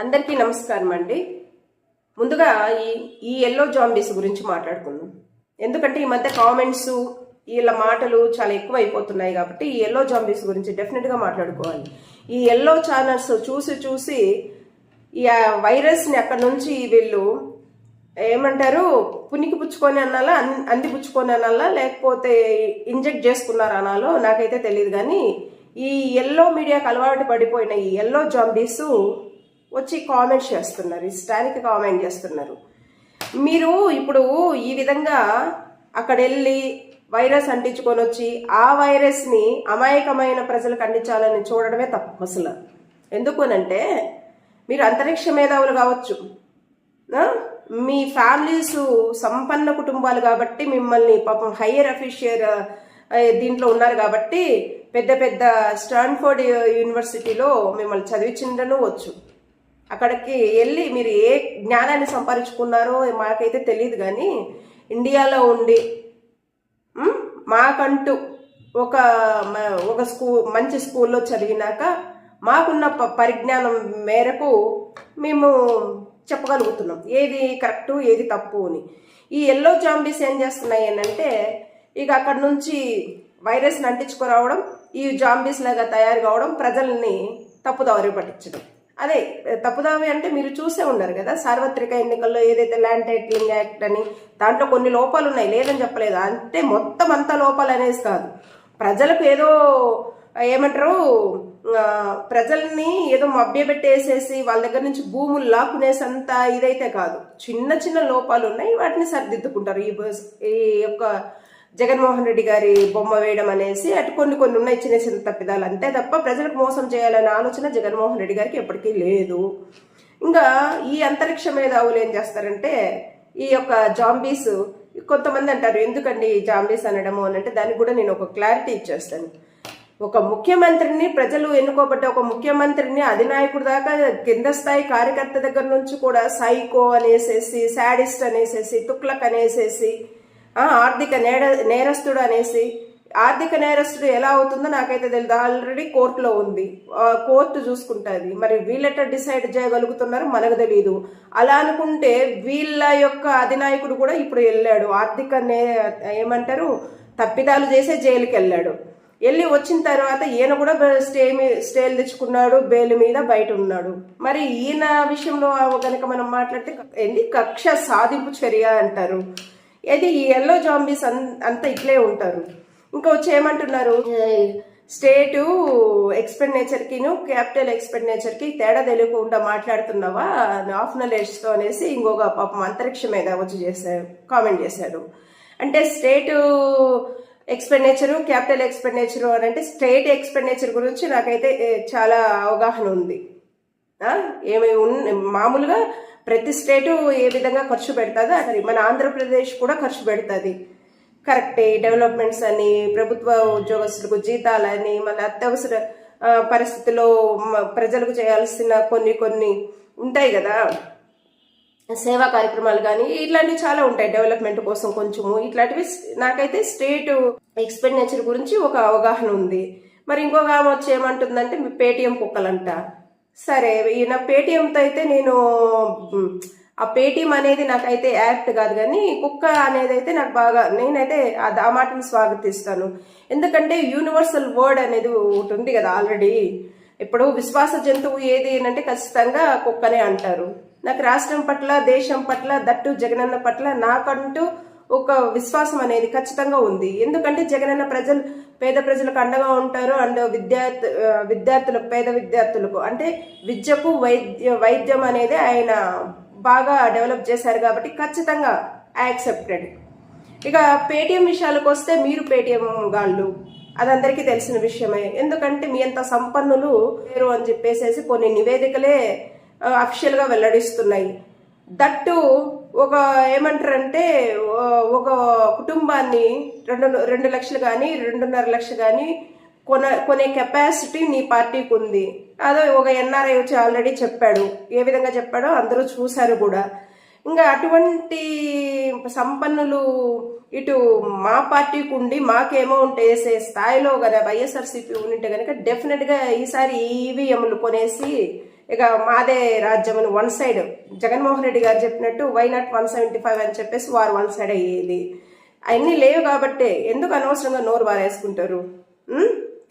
అందరికీ నమస్కారం అండి ముందుగా ఈ ఈ ఎల్లో జాంబీస్ గురించి మాట్లాడుకుందాం. ఎందుకంటే ఈ మధ్య కామెంట్స్ వీళ్ళ మాటలు చాలా ఎక్కువ అయిపోతున్నాయి కాబట్టి ఈ ఎల్లో జాంబీస్ గురించి డెఫినెట్గా మాట్లాడుకోవాలి. ఈ ఎల్లో ఛానల్స్ చూసి చూసి ఈ వైరస్ని అక్కడ నుంచి వీళ్ళు ఏమంటారు పునికి పుచ్చుకొని అనాలా అంది పుచ్చుకొని అనాలా లేకపోతే ఇంజెక్ట్ చేసుకున్నారు అనాలో నాకైతే తెలియదు కానీ ఈ ఎల్లో మీడియాకు అలవాటు పడిపోయిన ఈ ఎల్లో జాంబీస్ వచ్చి కామెంట్ చేస్తున్నారు ఇష్టానికి కామెంట్ చేస్తున్నారు. మీరు ఇప్పుడు ఈ విధంగా అక్కడ వెళ్ళి వైరస్ అంటించుకొని వచ్చి ఆ వైరస్ని అమాయకమైన ప్రజలకు అందించాలని చూడడమే తప్పు అసలు. ఎందుకునంటే మీరు అంతరిక్ష మేధావులు కావచ్చు మీ ఫ్యామిలీస్ సంపన్న కుటుంబాలు కాబట్టి మిమ్మల్ని పాపం హయ్యర్ అఫీషియర్ దీంట్లో ఉన్నారు కాబట్టి పెద్ద పెద్ద స్టాన్ఫోర్డ్ యూనివర్సిటీలో మిమ్మల్ని చదివించిండను వచ్చు. అక్కడికి వెళ్ళి మీరు ఏ జ్ఞానాన్ని సంపాదించుకున్నారో మాకైతే తెలియదు కానీ ఇండియాలో ఉండి మాకంటూ ఒక మ- ఒక స్కూ మంచి స్కూల్లో చదివినాక మాకున్న ప- పరిజ్ఞానం మేరకు మేము చెప్పగలుగుతున్నాం. ఏది కరెక్టు ఏది తప్పు అని. ఈ ఎల్లో జాంబీస్ ఏం చేస్తున్నాయి అంటే ఇక అక్కడ నుంచి వైరస్ని అంటించుకురావడం ఈ జాంబీస్ లాగా తయారు కావడం ప్రజల్ని తప్పుదారి పట్టించడం. అదే తప్పుదావి అంటే మీరు చూసే ఉన్నారు కదా సార్వత్రిక ఎన్నికల్లో ఏదైతే ల్యాండ్ టైటిలింగ్ యాక్ట్ అని దాంట్లో కొన్ని లోపాలు ఉన్నాయి లేదని చెప్పలేదు. అంటే మొత్తం అంతా లోపాలు అనేసి కాదు. ప్రజలకు ఏదో ఏమంటారు ప్రజల్ని ఏదో మభ్యపెట్టేసేసి వాళ్ళ దగ్గర నుంచి భూములు లాక్కునేసంత ఇదైతే కాదు. చిన్న చిన్న లోపాలు ఉన్నాయి వాటిని సరిదిద్దుకుంటారు. ఈ బస్- ఈ యొక్క జగన్మోహన్ రెడ్డి గారి బొమ్మ వేయడం అనేసి అటు కొన్ని కొన్ని ఉన్నాయి చిన్న చిన్న తప్పిదాలు. అంతే తప్ప ప్రజలకు మోసం చేయాలనే ఆలోచన జగన్మోహన్ రెడ్డి గారికి ఎప్పటికీ లేదు. ఇంకా ఈ అంతరిక్ష మేధావులు ఏం చేస్తారంటే ఈ యొక్క జాంబీస్ కొంతమంది అంటారు ఎందుకండి ఈ జాంబీస్ అనడము? అని అంటే దానికి కూడా నేను ఒక క్లారిటీ ఇచ్చేస్తాను. ఒక ముఖ్యమంత్రిని ప్రజలు ఎన్నుకోబడ్డ ఒక ముఖ్యమంత్రిని అధినాయకుడు దాకా కింద స్థాయి కార్యకర్త దగ్గర నుంచి కూడా సైకో అనేసేసి శాడిస్ట్ అనేసేసి తుక్లక్ అనేసేసి ఆర్థిక నేర నేరస్తుడు అనేసి ఆర్థిక నేరస్తుడు ఎలా అవుతుందో నాకైతే తెలియదు ఆల్రెడీ కోర్టులో ఉంది. కోర్టు చూసుకుంటుంది. మరి వీళ్ళెట్ట డిసైడ్ చేయగలుగుతున్నారు మనకు తెలియదు అలా అనుకుంటే వీళ్ళ యొక్క అధినాయకుడు కూడా ఇప్పుడు వెళ్ళాడు. ఆర్థిక నే ఏమంటారు? తప్పిదాలు చేసే జైలుకి వెళ్ళాడు. వెళ్ళి వచ్చిన తర్వాత ఈయన కూడా స్టే స్టేలు తెచ్చుకున్నాడు. బెయిల్ మీద బయట ఉన్నాడు. మరి ఈయన విషయంలో కనుక మనం మాట్లాడితే ఏంది? కక్ష సాధింపు చర్య అంటారు. ఇది ఈ ఎల్లో జాంబీస్ అన్- అంతా ఇట్లే ఉంటారు. ఇంకా వచ్చి ఏమంటున్నారు? స్టేటు ఎక్స్పెండిచర్కిను క్యాపిటల్ ఎక్స్పెండిచర్కి తేడా తెలియకుండా మాట్లాడుతున్నావా? ఆఫ్ నాలెడ్జ్తో అనేసి ఇంకొక పాపం అంతరిక్ష మీద వచ్చి చేశారు కామెంట్ చేశారు. అంటే స్టేటు ఎక్స్పెండిచరు క్యాపిటల్ ఎక్స్పెండిచరు అని అంటే స్టేట్ ఎక్స్పెండిచర్ గురించి నాకైతే చాలా అవగాహన ఉంది. ఆ, ఏమి మామూలుగా ప్రతి స్టేటు ఏ విధంగా ఖర్చు పెడుతుందో అది మన ఆంధ్రప్రదేశ్ కూడా ఖర్చు పెడుతుంది. కరెక్టే డెవలప్మెంట్స్ అని ప్రభుత్వ ఉద్యోగస్తులకు జీతాలని మళ్ళీ అత్యవసర పరిస్థితుల్లో ప్రజలకు చేయాల్సిన కొన్ని కొన్ని ఉంటాయి కదా. సేవా కార్యక్రమాలు కానీ ఇట్లాంటివి చాలా ఉంటాయి డెవలప్మెంట్ కోసం కొంచెము. ఇట్లాంటివి నాకైతే స్టేట్ ఎక్స్పెండిచర్ గురించి ఒక అవగాహన ఉంది. మరి ఇంకొక ఆమె వచ్చి ఏమంటుందంటే మీ పేటిఎం కుక్కలంట. సరే ఈయన పేటిఎంతో అయితే నేను ఆ పేటిఎం అనేది నాకైతే యాక్ట్ కాదు కానీ కుక్క అనేది అయితే నాకు బాగా నేనైతే ఆ- ఆ మాటను స్వాగతిస్తాను. ఎందుకంటే యూనివర్సల్ వర్డ్ అనేది ఒకటి ఉంది కదా ఆల్రెడీ. ఇప్పుడు విశ్వాస జంతువు ఏది అంటే ఖచ్చితంగా కుక్కనే అంటారు. నాకు రాష్ట్రం పట్ల దేశం పట్ల దట్టు జగనన్న పట్ల నాకంటూ ఒక విశ్వాసం అనేది ఖచ్చితంగా ఉంది. ఎందుకంటే జగనన్న ప్రజలు పేద ప్రజలకు అండగా ఉంటారు అండ్ విద్యార్థి విద్యార్థులకు పేద విద్యార్థులకు. అంటే విద్యకు వైద్య వైద్యం అనేది ఆయన బాగా డెవలప్ చేశారు కాబట్టి ఖచ్చితంగా యాక్సెప్టెడ్ ఇక పేటిఎం విషయాలకు వస్తే మీరు పేటిఎం గాళ్ళు. అది అందరికీ తెలిసిన విషయమే. ఎందుకంటే మీ అంత సంపన్నులు లేరు అని చెప్పేసేసి కొన్ని నివేదికలే అఫిషియల్గా వెల్లడిస్తున్నాయి. దట్టు ఒక ఏమంటారంటే ఒక కుటుంబాన్ని రెండు రెండు లక్షలు కానీ రెండున్నర లక్షలు కానీ కొన కొనే కెపాసిటీ నీ పార్టీకి ఉంది. అదో ఒక ఎన్ఆర్ఐ వచ్చి ఆల్రెడీ చెప్పాడు. ఏ విధంగా చెప్పాడో అందరూ చూశారు కూడా. ఇంకా అటువంటి సంపన్నులు ఇటు మా పార్టీకి ఉండి మాకేమో ఉంటే వేసే స్థాయిలో కదా వైఎస్ఆర్సీపీ ఉంటే కనుక డెఫినెట్గా ఈసారి ఈవీఎంలు కొనేసి ఇక మాదే రాజ్యం అని వన్ సైడ్. జగన్మోహన్ రెడ్డి గారు చెప్పినట్టు why not one seventy five అని చెప్పేసి వారు వన్ సైడ్ అయ్యేది. అవన్నీ లేవు కాబట్టి ఎందుకు అనవసరంగా నోరు వారేసుకుంటారు?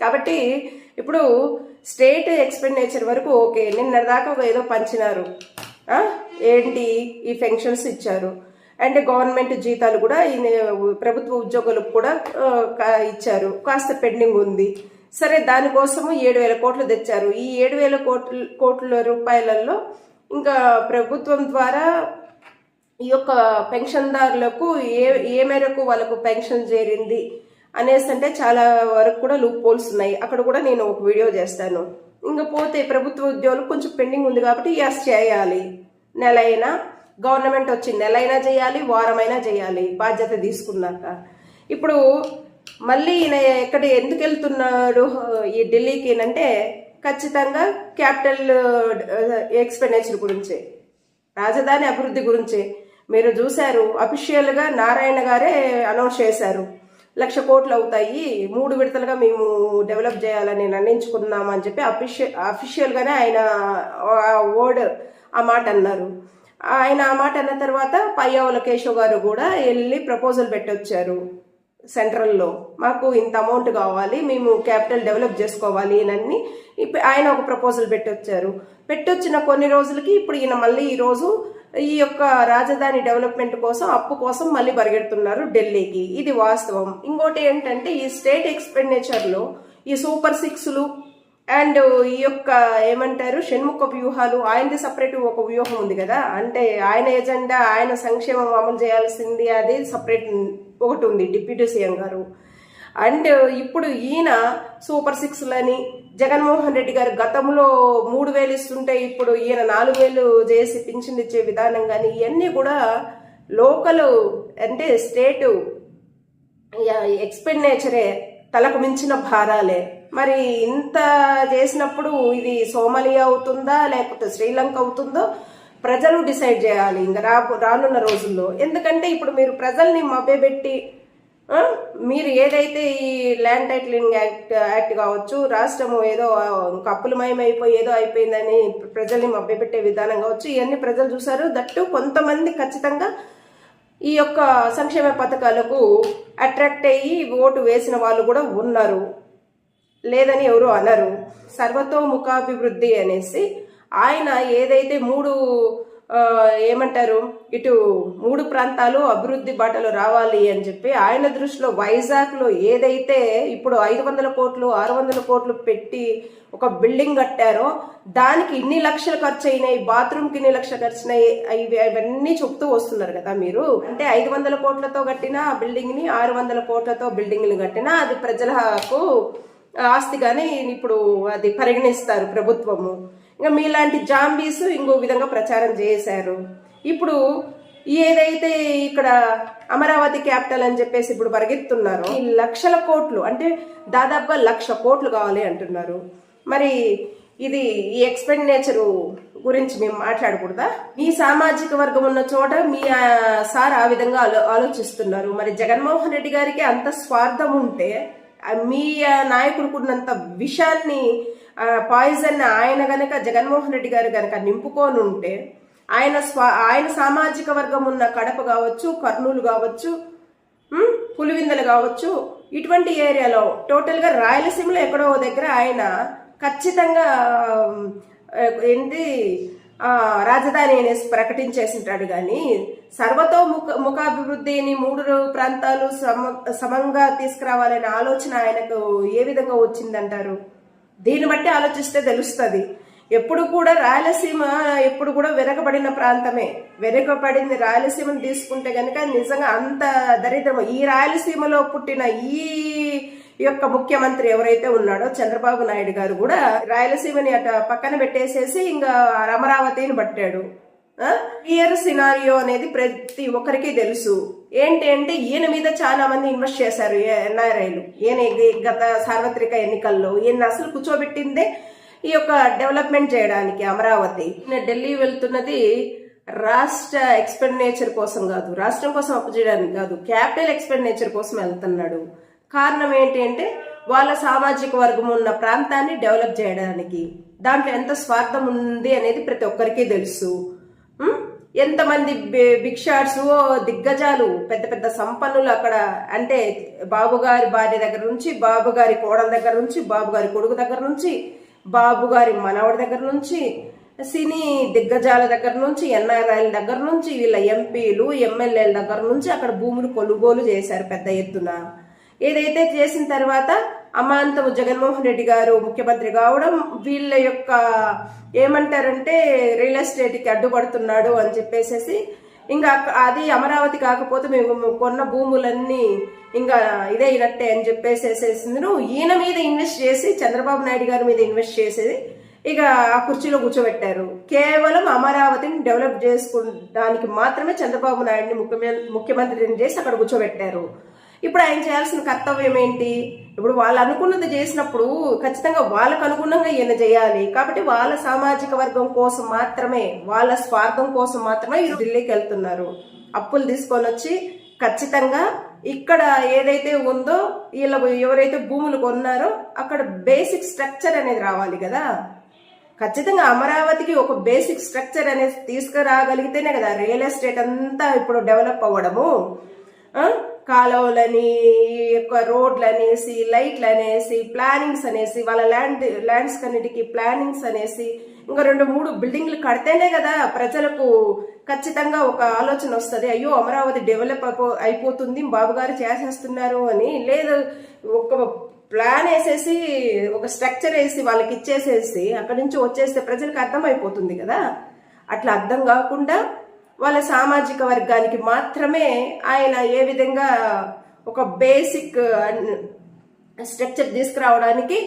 కాబట్టి ఇప్పుడు స్టేట్ ఎక్స్పెండిచర్ వరకు ఓకే నిన్న దాకా ఏదో పంచినారు. ఏంటి ఈ పెన్షన్స్ ఇచ్చారు? అండ్ గవర్నమెంట్ జీతాలు కూడా ఈ ప్రభుత్వ ఉద్యోగులకు కూడా కా- ఇచ్చారు. కాస్త పెండింగ్ ఉంది. సరే దానికోసము ఏడు వేల కోట్లు తెచ్చారు. ఈ ఏడు వేల కోట్ల కోట్ల రూపాయలలో ఇంకా ప్రభుత్వం ద్వారా ఈ యొక్క పెన్షన్దారులకు ఏ ఏ మేరకు వాళ్ళకు పెన్షన్ చేరింది అనేసి అంటే చాలా వరకు కూడా లూప్ పోల్స్ ఉన్నాయి. అక్కడ కూడా నేను ఒక వీడియో చేస్తాను. ఇంకా పోతే ప్రభుత్వ ఉద్యోగులు కొంచెం పెండింగ్ ఉంది కాబట్టి ఎస్ చేయాలి. నెల అయినా గవర్నమెంట్ వచ్చి నెల అయినా చేయాలి వారమైనా చేయాలి బాధ్యత తీసుకున్నాక. ఇప్పుడు మళ్ళీ ఈయన ఎక్కడ ఎందుకు వెళ్తున్నాడు ఈ ఢిల్లీకి అంటే ఖచ్చితంగా క్యాపిటల్ ఎక్స్పెండిచర్ గురించే రాజధాని అభివృద్ధి గురించి. మీరు చూశారు అఫీషియల్గా నారాయణ గారే అనౌన్స్ చేశారు. లక్ష కోట్లు అవుతాయి మూడు విడతలుగా మేము డెవలప్ చేయాలని నిర్ణయించుకున్నాము అని చెప్పి అఫీషియల్ అఫీషియల్గానే ఆయన వర్డ్ ఆ మాట అన్నారు. ఆయన ఆ మాట అన్న తర్వాత పయ్యావుల కేశవ్ గారు కూడా వెళ్ళి ప్రపోజల్ పెట్టొచ్చారు. సెంట్రల్లో మాకు ఇంత అమౌంట్ కావాలి మేము క్యాపిటల్ డెవలప్ చేసుకోవాలి అని ఇప్పుడు ఆయన ఒక ప్రపోజల్ పెట్టొచ్చారు. పెట్టొచ్చిన కొన్ని రోజులకి ఇప్పుడు ఈయన మళ్ళీ ఈరోజు ఈ యొక్క రాజధాని డెవలప్మెంట్ కోసం అప్పు కోసం మళ్ళీ పరిగెడుతున్నారు ఢిల్లీకి. ఇది వాస్తవం. ఇంకోటి ఏంటంటే ఈ స్టేట్ ఎక్స్పెండిచర్లో ఈ సూపర్ సిక్స్లు అండ్ ఈ యొక్క ఏమంటారు షణ్ముఖ వ్యూహాలు ఆయనది సపరేట్ ఒక వ్యూహం ఉంది కదా. అంటే ఆయన ఎజెండా ఆయన సంక్షేమం అమలు చేయాల్సింది అది సపరేట్ ఒకటి ఉంది డిప్యూటీ సీఎం గారు. అండ్ ఇప్పుడు ఈయన సూపర్ సిక్స్లని జగన్మోహన్ రెడ్డి గారు గతంలో మూడు వేలు ఇస్తుంటే ఇప్పుడు ఈయన నాలుగు వేలు చేసి పింఛన్ ఇచ్చే విధానం కానీ ఇవన్నీ కూడా లోకల్ అంటే స్టేటు ఎక్స్పెండిచరే తలకు మించిన భారాలే. మరి ఇంత చేసినప్పుడు ఇది సోమాలియా అవుతుందా లేకపోతే శ్రీలంక అవుతుందో ప్రజలు డిసైడ్ చేయాలి ఇంకా రా రానున్న రోజుల్లో. ఎందుకంటే ఇప్పుడు మీరు ప్రజల్ని మభ్యపెట్టి మీరు ఏదైతే ఈ ల్యాండ్ టైటిలింగ్ యాక్ట్ యాక్ట్ కావచ్చు రాష్ట్రము ఏదో ఇంకా అప్పులమయం ఏదో అయిపోయిందని ప్రజల్ని మభ్యపెట్టే విధానం కావచ్చు ఇవన్నీ ప్రజలు చూశారు. దట్టు కొంతమంది ఖచ్చితంగా ఈ యొక్క సంక్షేమ పథకాలకు అట్రాక్ట్ అయ్యి ఓటు వేసిన వాళ్ళు కూడా ఉన్నారు. లేదని ఎవరు అనరు. సర్వతోముఖాభివృద్ధి అనేసి ఆయన ఏదైతే మూడు ఏమంటారు ఇటు మూడు ప్రాంతాలు అభివృద్ధి బాటలో రావాలి అని చెప్పి ఆయన దృష్టిలో వైజాగ్లో ఏదైతే ఇప్పుడు ఐదు వందల కోట్లు ఆరు వందల కోట్లు పెట్టి ఒక బిల్డింగ్ కట్టారో దానికి ఇన్ని లక్షలు ఖర్చు అయినాయి బాత్రూమ్కి ఇన్ని లక్షలు ఖర్చు అయినాయి ఇవన్నీ అవన్నీ చెప్తూ వస్తున్నారు కదా మీరు. అంటే ఐదు వందల కోట్లతో కట్టిన ఆ ఆరు వందల కోట్లతో బిల్డింగ్లు కట్టినా అది ప్రజలకు ఆస్తిగానే ఇప్పుడు అది పరిగణిస్తారు ప్రభుత్వము. ఇంకా మీలాంటి జాంబీస్ ఇంకో విధంగా ప్రచారం చేశారు. ఇప్పుడు ఏదైతే ఇక్కడ అమరావతి క్యాపిటల్ అని చెప్పేసి ఇప్పుడు పరిగెత్తున్నారు ఈ లక్షల కోట్లు అంటే దాదాపుగా లక్ష కోట్లు కావాలి అంటున్నారు. మరి ఇది ఈ ఎక్స్పెండినేచరు గురించి మేము మాట్లాడకూడదా? మీ సామాజిక వర్గం ఉన్న చోట మీ ఆ, సార్ ఆ విధంగా ఆలో ఆలోచిస్తున్నారు. మరి జగన్మోహన్ రెడ్డి గారికి అంత స్వార్థం ఉంటే మీ ఆ, విషయాన్ని పాయిజన్ ఆయన గనక జగన్మోహన్ రెడ్డి గారు గనక నింపుకొని ఉంటే ఆయన స్వా ఆయన సామాజిక వర్గం ఉన్న కడప కావచ్చు కర్నూలు కావచ్చు పులివిందలు కావచ్చు ఇటువంటి ఏరియాలో టోటల్గా రాయలసీమలో ఎక్కడో దగ్గర ఆయన ఖచ్చితంగా ఏంటి రాజధాని అనేసి ప్రకటించేసింటాడు కానీ సర్వతో ముఖ ముఖాభివృద్ధిని మూడు ప్రాంతాలు సమ సమంగా తీసుకురావాలనే ఆలోచన ఆయనకు ఏ విధంగా వచ్చిందంటారు? దీన్ని బట్టి ఆలోచిస్తే తెలుస్తుంది. ఎప్పుడు కూడా రాయలసీమ ఎప్పుడు కూడా వెనకబడిన ప్రాంతమే. వెనకబడింది రాయలసీమను తీసుకుంటే కనుక నిజంగా అంత దరిద్రం ఈ రాయలసీమలో పుట్టిన ఈ యొక్క ముఖ్యమంత్రి ఎవరైతే ఉన్నాడో చంద్రబాబు నాయుడు గారు కూడా రాయలసీమని అట పక్కన పెట్టేసేసి ఇంకా అమరావతిని పట్టాడు. క్లియర్ సినారియో అనేది ప్రతి ఒక్కరికి తెలుసు. ఏంటి అంటే ఈయన మీద చాలా మంది ఇన్వెస్ట్ చేశారు ఎన్ఆర్ఐలు. ఈయన గత సార్వత్రిక ఎన్నికల్లో ఈయన అసలు కూర్చోబెట్టిందే ఈ యొక్క డెవలప్మెంట్ చేయడానికి అమరావతి. ఢిల్లీ వెళ్తున్నది రాష్ట్ర ఎక్స్పెండిచర్ కోసం కాదు రాష్ట్రం కోసం అప్పు చేయడానికి కాదు క్యాపిటల్ ఎక్స్పెండిచర్ కోసం వెళ్తున్నాడు. కారణం ఏంటి అంటే వాళ్ళ సామాజిక వర్గం ఉన్న ప్రాంతాన్ని డెవలప్ చేయడానికి. దాంట్లో ఎంత స్వార్థం ఉంది అనేది ప్రతి ఒక్కరికి తెలుసు. ఎంతమంది బి- భిక్షార్సు దిగ్గజాలు పెద్ద పెద్ద సంపన్నులు అక్కడ అంటే బాబుగారి భార్య దగ్గర నుంచి బాబుగారి కోడల దగ్గర నుంచి బాబుగారి కొడుకు దగ్గర నుంచి బాబుగారి మనవడి దగ్గర నుంచి సినీ దిగ్గజాల దగ్గర నుంచి ఎన్ఆర్ఐల దగ్గర నుంచి వీళ్ళ ఎంపీలు ఎమ్మెల్యేల దగ్గర నుంచి అక్కడ భూములు కొనుగోలు చేశారు పెద్ద ఎత్తున. ఏదైతే చేసిన తర్వాత అమాంతము జగన్మోహన్ రెడ్డి గారు ముఖ్యమంత్రి కావడం వీళ్ళ యొక్క ఏమంటారంటే రియల్ ఎస్టేట్కి అడ్డుపడుతున్నాడు అని చెప్పేసేసి ఇంకా అది అమరావతి కాకపోతే మేము కొన్న భూములన్నీ ఇంకా ఇదే ఇనట్టే అని చెప్పేసేసేసింది ఈయన మీద ఇన్వెస్ట్ చేసి చంద్రబాబు నాయుడు గారి మీద ఇన్వెస్ట్ చేసేది ఇక ఆ కుర్చీలో కూర్చోబెట్టారు. కేవలం అమరావతిని డెవలప్ చేసుకోవడానికి మాత్రమే చంద్రబాబు నాయుడిని ముఖ్యమంత్రి ముఖ్యమంత్రిని చేసి అక్కడ కూర్చోబెట్టారు. ఇప్పుడు ఆయన చేయాల్సిన కర్తవ్యం ఏంటి? ఇప్పుడు వాళ్ళు అనుకున్నది చేసినప్పుడు ఖచ్చితంగా వాళ్ళకు అనుగుణంగా ఈయన చేయాలి. కాబట్టి వాళ్ళ సామాజిక వర్గం కోసం మాత్రమే వాళ్ళ స్వార్థం కోసం మాత్రమే ఈ ఢిల్లీకి వెళ్తున్నారు. అప్పులు తీసుకొని వచ్చి ఖచ్చితంగా ఇక్కడ ఏదైతే ఉందో వీళ్ళ ఎవరైతే భూములు కొన్నారో అక్కడ బేసిక్ స్ట్రక్చర్ అనేది రావాలి కదా. ఖచ్చితంగా అమరావతికి ఒక బేసిక్ స్ట్రక్చర్ అనేది తీసుకురాగలిగితేనే కదా రియల్ ఎస్టేట్ అంతా ఇప్పుడు డెవలప్ అవ్వడము. కాలువలని ఈ యొక్క రోడ్లు అనేసి లైట్లు అనేసి ప్లానింగ్స్ అనేసి వాళ్ళ ల్యాండ్ ల్యాండ్స్ కన్నిటికి ప్లానింగ్స్ అనేసి ఇంకా రెండు మూడు బిల్డింగ్లు కడితేనే కదా ప్రజలకు ఖచ్చితంగా ఒక ఆలోచన వస్తుంది. అయ్యో అమరావతి డెవలప్ అయిపోతుంది బాబు గారు చేసేస్తున్నారు అని లేదు. ఒక ప్లాన్ వేసేసి ఒక స్ట్రక్చర్ వేసి వాళ్ళకి ఇచ్చేసేసి అక్కడి నుంచి వచ్చేస్తే ప్రజలకు అర్థమైపోతుంది కదా. అట్లా అర్థం కాకుండా వాళ్ళ సామాజిక వర్గానికి మాత్రమే ఆయన ఏ విధంగా ఒక బేసిక్ స్ట్రక్చర్ uh, తీసుకురావడానికి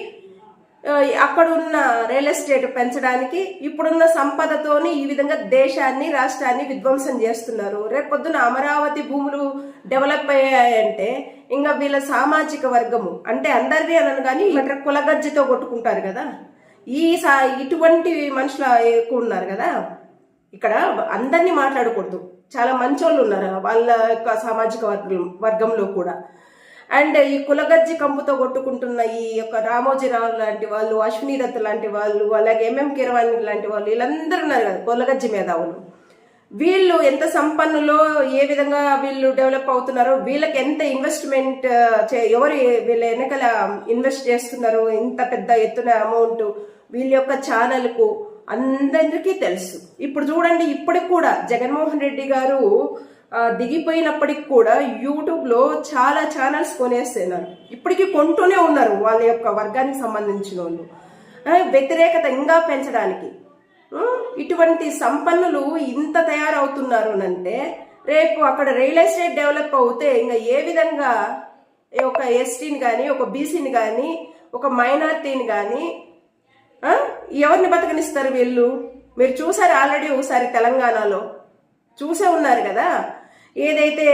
అక్కడ ఉన్న రియల్ ఎస్టేట్ పెంచడానికి ఇప్పుడున్న సంపదతోని ఈ విధంగా దేశాన్ని రాష్ట్రాన్ని విధ్వంసం చేస్తున్నారు. రేపొద్దున అమరావతి భూములు డెవలప్ అయ్యాయంటే ఇంకా వీళ్ళ సామాజిక వర్గము అంటే అందరినీ అనను కానీ ఇక్కడ కులగజ్జితో కొట్టుకుంటారు కదా. ఈ సా ఇటువంటి మనుషులు ఎక్కువ ఉన్నారు కదా. ఇక్కడ అందరినీ మాట్లాడకూడదు. చాలా మంచోళ్ళు ఉన్నారు వాళ్ళ యొక్క సామాజిక వర్గం వర్గంలో కూడా. అండ్ ఈ కులగజ్జి కంపుతో కొట్టుకుంటున్న ఈ యొక్క రామోజీరావు లాంటి వాళ్ళు అశ్విని దత్ లాంటి వాళ్ళు అలాగే ఎంఎం కిరవాణి లాంటి వాళ్ళు వీళ్ళందరూ ఉన్నారు కదా కులగజ్జి మేధావులు. వీళ్ళు ఎంత సంపన్నులో ఏ విధంగా వీళ్ళు డెవలప్ అవుతున్నారో వీళ్ళకి ఎంత ఇన్వెస్ట్మెంట్ ఎవరు వీళ్ళ వెనకల ఇన్వెస్ట్ చేస్తున్నారో ఇంత పెద్ద ఎత్తున అమౌంట్ వీళ్ళ యొక్క ఛానల్కు అందరికీ తెలుసు. ఇప్పుడు చూడండి ఇప్పటికి కూడా జగన్మోహన్ రెడ్డి గారు దిగిపోయినప్పటికి కూడా యూట్యూబ్లో చాలా ఛానల్స్ కొనేస్తున్నారు. ఇప్పటికీ కొంటూనే ఉన్నారు వాళ్ళ యొక్క వర్గానికి సంబంధించిన వాళ్ళు. వ్యతిరేకత ఇంకా పెంచడానికి. ఇటువంటి సంపన్నులు ఇంత తయారవుతున్నారు అంటే రేపు అక్కడ రియల్ ఎస్టేట్ డెవలప్ అవుతే ఇంకా ఏ విధంగా ఒక ఎస్టీని కానీ ఒక బీసీని కానీ ఒక మైనార్టీని కానీ ఎవరిని బతకనిస్తారు వీళ్ళు? మీరు చూసారు ఆల్రెడీ ఒకసారి తెలంగాణలో? చూసే ఉన్నారు కదా? ఏదైతే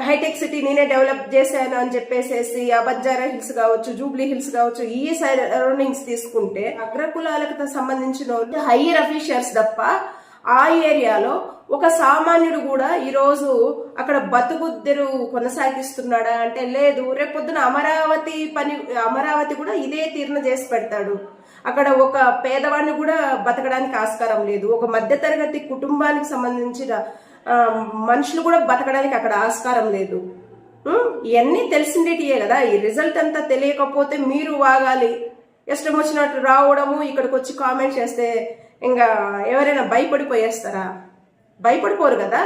హైటెక్ సిటీ నేనే డెవలప్ చేశాను అని చెప్పేసేసి ఆ హిల్స్ కావచ్చు జూబ్లీ హిల్స్ కావచ్చు ఈ సరౌండింగ్స్ తీసుకుంటే అగ్రకులాలకు సంబంధించిన వాళ్ళు హైయర్ అఫీషియల్స్ తప్ప ఆ ఏరియాలో ఒక సామాన్యుడు కూడా ఈరోజు అక్కడ బతుకుద్దెరు కొనసాగిస్తున్నాడా అంటే లేదు. రేపొద్దున అమరావతి పని అమరావతి కూడా ఇదే తీర్న చేసి పెడతాడు. అక్కడ ఒక పేదవాడిని కూడా బతకడానికి ఆస్కారం లేదు. ఒక మధ్యతరగతి కుటుంబానికి సంబంధించిన మనుషులు కూడా బతకడానికి అక్కడ ఆస్కారం లేదు. ఇవన్నీ తెలిసిండేటియే కదా. ఈ రిజల్ట్ అంతా తెలియకపోతే మీరు వాగాలి. ఇష్టం వచ్చినట్టు రావడము ఇక్కడికి వచ్చి కామెంట్ చేస్తే ఇంకా ఎవరైనా భయపడిపోయేస్తారా? భయపడిపోరు కదా.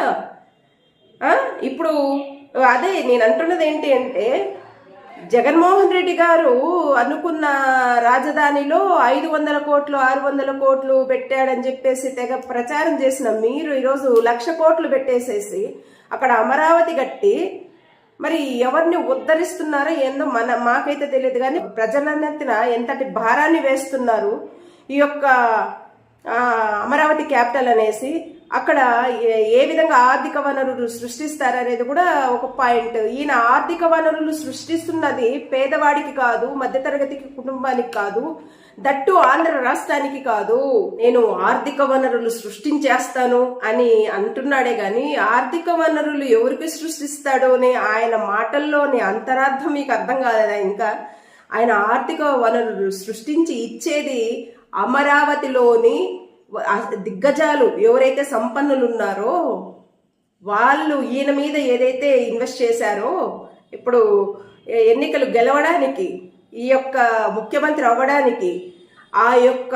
ఇప్పుడు అదే నేను అంటున్నది ఏంటి అంటే జగన్మోహన్ రెడ్డి గారు అనుకున్న రాజధానిలో ఐదు వందల కోట్లు ఆరు వందల కోట్లు పెట్టాడని చెప్పేసి తెగ ప్రచారం చేసిన మీరు ఈరోజు లక్ష కోట్లు పెట్టేసేసి అక్కడ అమరావతి కట్టి మరి ఎవరిని ఉద్ధరిస్తున్నారో ఏందో మన మాకైతే తెలియదు కానీ ప్రజలన్నెత్తిన ఎంతటి భారాన్ని వేస్తున్నారు ఈ యొక్క అమరావతి క్యాపిటల్ అనేసి అక్కడ ఏ- ఏ విధంగా ఆర్థిక వనరులు సృష్టిస్తారనేది కూడా ఒక పాయింట్. ఈయన ఆర్థిక వనరులు సృష్టిస్తున్నది పేదవాడికి కాదు మధ్యతరగతికి కుటుంబానికి కాదు దట్టు ఆంధ్ర రాష్ట్రానికి కాదు. నేను ఆర్థిక వనరులు సృష్టించేస్తాను అని అంటున్నాడే గాని ఆర్థిక వనరులు ఎవరికి సృష్టిస్తాడోనే అని ఆయన మాటల్లోని అంతరార్థం మీకు అర్థం కాలేదా ఇంకా? ఆయన ఆర్థిక వనరులు సృష్టించి ఇచ్చేది అమరావతిలోని దిగ్గజాలు ఎవరైతే సంపన్నులు ఉన్నారో వాళ్ళు ఈయన మీద ఏదైతే ఇన్వెస్ట్ చేశారో ఇప్పుడు ఎన్నికలు గెలవడానికి ఈ యొక్క ముఖ్యమంత్రి అవ్వడానికి ఆ యొక్క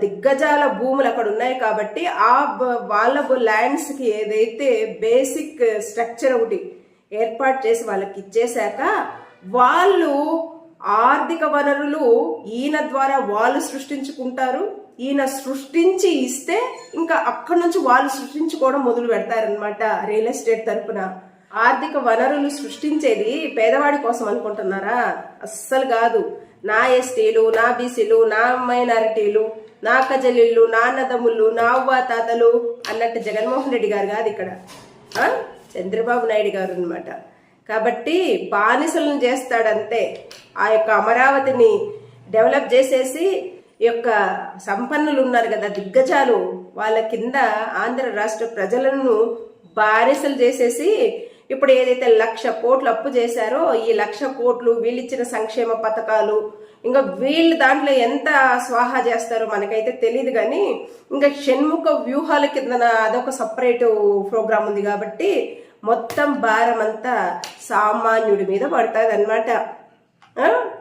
దిగ్గజాల భూములు అక్కడ ఉన్నాయి కాబట్టి ఆ వాళ్ళ ల్యాండ్స్కి ఏదైతే బేసిక్ స్ట్రక్చర్ ఒకటి ఏర్పాటు చేసి వాళ్ళకి ఇచ్చేశాక వాళ్ళు ఆర్థిక వనరులు ఈయన ద్వారా వాళ్ళు సృష్టించుకుంటారు. ఈయన సృష్టించి ఇస్తే ఇంకా అక్కడి నుంచి వాళ్ళు సృష్టించుకోవడం మొదలు పెడతారనమాట రియల్ ఎస్టేట్ తరపున. ఆర్థిక వనరులు సృష్టించేది పేదవాడి కోసం అనుకుంటున్నారా? అస్సలు కాదు. నా ఎస్టీలు నా బీసీలు నా మైనారిటీలు నా కజలిళ్ళు నా అన్నదమ్ముళ్ళు నా అవ్వ తాతలు అన్నట్టు జగన్మోహన్ రెడ్డి గారు కాదు ఇక్కడ. చంద్రబాబు నాయుడు గారు అనమాట కాబట్టి బానిసలను చేస్తాడంతే. ఆ యొక్క అమరావతిని డెవలప్ చేసేసి యొక్క సంపన్నులు ఉన్నారు కదా దిగ్గజాలు. వాళ్ళ కింద ఆంధ్ర రాష్ట్ర ప్రజలను బారిసలు చేసేసి ఇప్పుడు ఏదైతే లక్ష కోట్లు అప్పు చేశారో ఈ లక్ష కోట్లు వీళ్ళిచ్చిన సంక్షేమ పథకాలు ఇంకా వీళ్ళు దాంట్లో ఎంత స్వాహా చేస్తారో మనకైతే తెలియదు కానీ ఇంకా షణ్ముఖ వ్యూహాల కింద అదొక సపరేట్ ప్రోగ్రామ్ ఉంది కాబట్టి మొత్తం భారం అంతా సామాన్యుడి మీద పడుతుంది అనమాట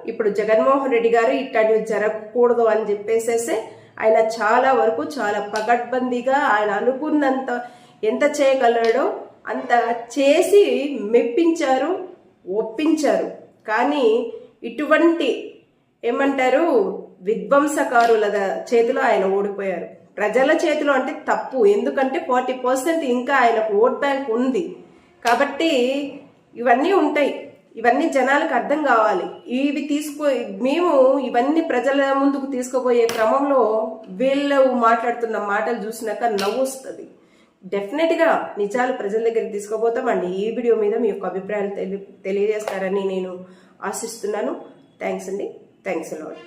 ఇప్పుడు జగన్మోహన్ రెడ్డి గారు ఇట్లాంటివి జరగకూడదు అని చెప్పేసేసి ఆయన చాలా వరకు చాలా పగడ్బందీగా ఆయన అనుకున్నంత ఎంత చేయగలడో అంత చేసి మెప్పించారు ఒప్పించారు. కానీ ఇటువంటి ఏమంటారు విధ్వంసకారుల చేతిలో ఆయన ఓడిపోయారు. ప్రజల చేతిలో అంటే తప్పు. ఎందుకంటే ఫార్టీ పర్సెంట్ ఇంకా ఆయనకు ఓట్ బ్యాంక్ ఉంది. కాబట్టి ఇవన్నీ ఉంటాయి. ఇవన్నీ జనాలకు అర్థం కావాలి. ఇవి తీసుకో మేము ఇవన్నీ ప్రజల ముందుకు తీసుకుపోయే క్రమంలో వీళ్ళు మాట్లాడుతున్న మాటలు చూసినాక నవ్వు వస్తుంది డెఫినెట్గా నిజాలు ప్రజల దగ్గరికి తీసుకుపోతామండి. ఈ వీడియో మీద మీ యొక్క అభిప్రాయాలు తెలి తెలియజేస్తారని నేను ఆశిస్తున్నాను. థ్యాంక్స్ అండి. Thanks lord